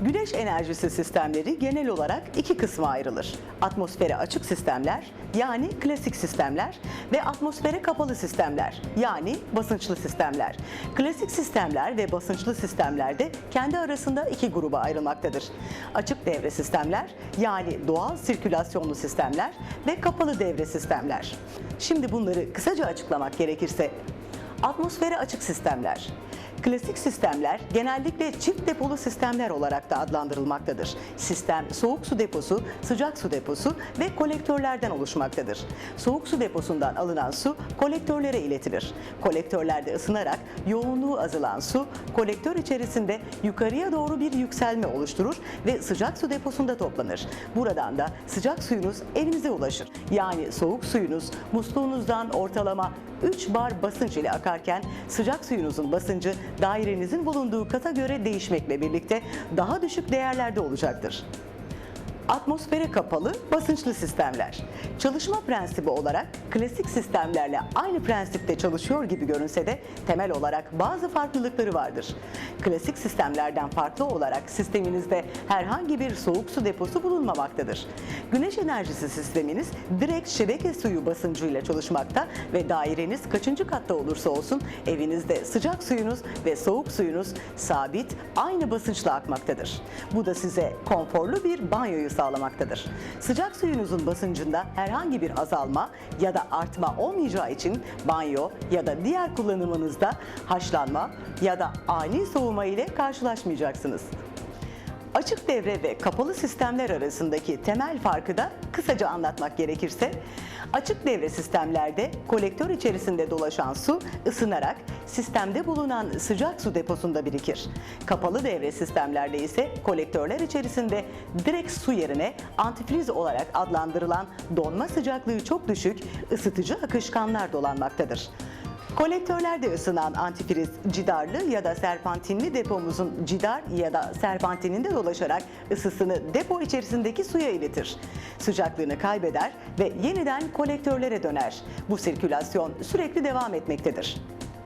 Güneş enerjisi sistemleri genel olarak iki kısma ayrılır. Atmosfere açık sistemler yani klasik sistemler ve atmosfere kapalı sistemler yani basınçlı sistemler. Klasik sistemler ve basınçlı sistemlerde kendi arasında iki gruba ayrılmaktadır. Açık devre sistemler yani doğal sirkülasyonlu sistemler ve kapalı devre sistemler. Şimdi bunları kısaca açıklamak gerekirse Atmosfere açık sistemler. Klasik sistemler genellikle çift depolu sistemler olarak da adlandırılmaktadır. Sistem soğuk su deposu, sıcak su deposu ve kolektörlerden oluşmaktadır. Soğuk su deposundan alınan su kolektörlere iletilir. Kolektörlerde ısınarak yoğunluğu azalan su kolektör içerisinde yukarıya doğru bir yükselme oluşturur ve sıcak su deposunda toplanır. Buradan da sıcak suyunuz evinize ulaşır. Yani soğuk suyunuz musluğunuzdan ortalama 3 bar basınç ile akarken sıcak suyunuzun basıncı dairenizin bulunduğu kata göre değişmekle birlikte daha düşük değerlerde olacaktır. Atmosfere kapalı basınçlı sistemler. Çalışma prensibi olarak klasik sistemlerle aynı prensipte çalışıyor gibi görünse de temel olarak bazı farklılıkları vardır. Klasik sistemlerden farklı olarak sisteminizde herhangi bir soğuk su deposu bulunmamaktadır. Güneş enerjisi sisteminiz direkt şebeke suyu basıncıyla çalışmakta ve daireniz kaçıncı katta olursa olsun evinizde sıcak suyunuz ve soğuk suyunuz sabit aynı basınçla akmaktadır. Bu da size konforlu bir banyoyu sağlamaktadır. Sıcak suyunuzun basıncında herhangi bir azalma ya da artma olmayacağı için banyo ya da diğer kullanımınızda haşlanma ya da ani soğuma ile karşılaşmayacaksınız. Açık devre ve kapalı sistemler arasındaki temel farkı da kısaca anlatmak gerekirse, açık devre sistemlerde kolektör içerisinde dolaşan su ısınarak sistemde bulunan sıcak su deposunda birikir. Kapalı devre sistemlerde ise kolektörler içerisinde direkt su yerine antifriz olarak adlandırılan donma sıcaklığı çok düşük ısıtıcı akışkanlar dolanmaktadır. Kolektörlerde ısınan antifriz cidarlı ya da serpantinli depomuzun cidar ya da serpantininde dolaşarak ısısını depo içerisindeki suya iletir. Sıcaklığını kaybeder ve yeniden kolektörlere döner. Bu sirkülasyon sürekli devam etmektedir.